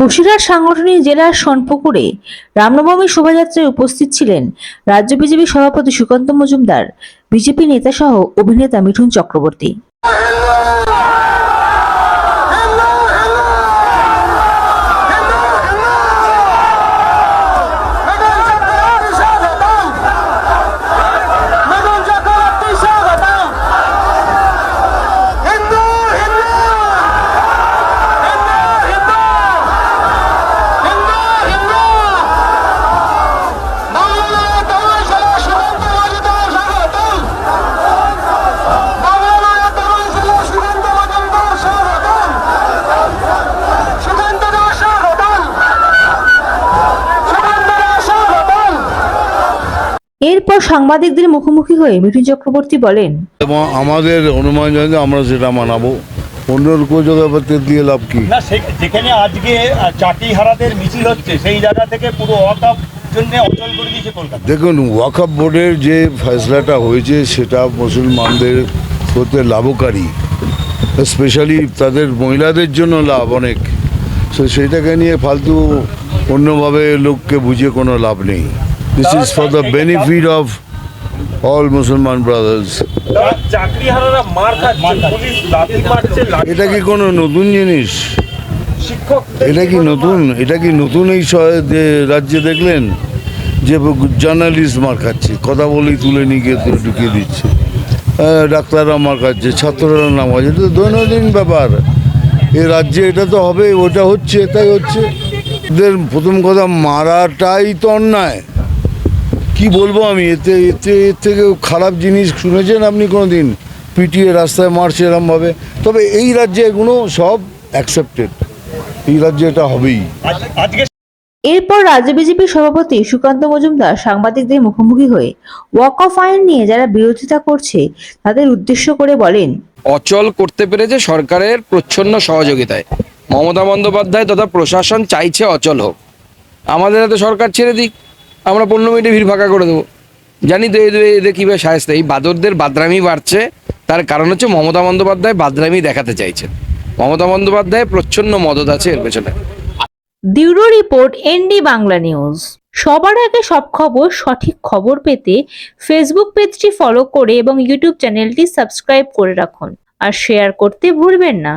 বসিরহাট সাংগঠনিক জেলার সোনপুকুরে রামনবমী শোভাযাত্রায় উপস্থিত ছিলেন রাজ্য বিজেপি সভাপতি সুকান্ত মজুমদার, বিজেপি নেতাসহ অভিনেতা মিঠুন চক্রবর্তী। এরপর সাংবাদিকদের মুখোমুখি হয়ে মিঠুন চক্রবর্তী বলেন এবং আমাদের অনুমান জানিয়ে আমরা সেটা মানাবো। অন্যর জগৎ দিয়ে লাভ কি? না সে- যেখানে আজকে চাটিহারাদের মিছিল হচ্ছে সেই জায়গা থেকে পুরো ওয়াকাপ জন্য অচল করে দিয়েছে কলকাতা। দেখুন ওয়াকআপ বোর্ডের যে ফয়সলাটা হয়েছে সেটা মুসলমানদের হতে লাভকারী। স্পেশালি তাদের মহিলাদের জন্য লাভ অনেক। সো সেইটাকে নিয়ে ফালতু অন্যভাবে লোককে বুঝিয়ে কোনো লাভ নেই। মুসলমান ব্রাদার্স চাকরিহারারা মার খাচ্ছে পুলিশ লাঠি মারছে লাঠি এটা কি কোনো নতুন জিনিস? এটা কি নতুন? এটা কি নতুন এই রাজ্যে দেখলেন? যে জার্নালিস্ট মার খাচ্ছে কথা বলেই তুলে নিয়ে গিয়ে ঢুকিয়ে দিচ্ছে। আহ, ডাক্তাররা মার খাচ্ছে ছাত্ররা নাম আছে এটা দৈনন্দিন ব্যাপার। এ রাজ্যে এটা তো হবে ওটা হচ্ছে তাই হচ্ছে। প্রথম কথা মারাটাই তো অন্যায়। কি বলব আমি? এতে এতে এর থেকে খারাপ জিনিস শুনেছেন আপনি কোনো দিন পিটিয়ে রাস্তায় মারছে এরমভাবে। তবে এই রাজ্যে এগুলো সব অ্যাকসেপ্টেড এই রাজ্যে এটা হবেই। এরপর রাজ্য বিজেপি সভাপতি সুকান্ত মজুমদার সাংবাদিকদের মুখোমুখি হয়ে ওয়াক অফ আইন নিয়ে যারা বিরোধিতা করছে তাদের উদ্দেশ্য করে বলেন অচল করতে পেরেছে সরকারের প্রচ্ছন্ন সহযোগিতায়। মমতা বন্দ্যোপাধ্যায় তথা প্রশাসন চাইছে অচল হোক। আমাদের হাতে সরকার ছেড়ে দিক। আমরা পনেরো মিনিটে ভিড় ফাঁকা করে দেবো। জানি তো এদের এদের কীভাবে সাহেস্ত এই বাদরদের বাদরামি বাড়ছে। তার কারণ হচ্ছে মমতা বন্দ্যোপাধ্যায় বাদরামি দেখাতে চাইছেন। মমতা বন্দ্যোপাধ্যায় প্রচ্ছন্ন মদত আছে এর পেছনে। Bureau report, ND Bangla news. সবার আগে সব খবর, সঠিক খবর পেতে ফেসবুক পেজটি ফলো করে এবং ইউটিউব চ্যানেলটি সাবস্ক্রাইব করে রাখুন। আর শেয়ার করতে ভুলবেন না।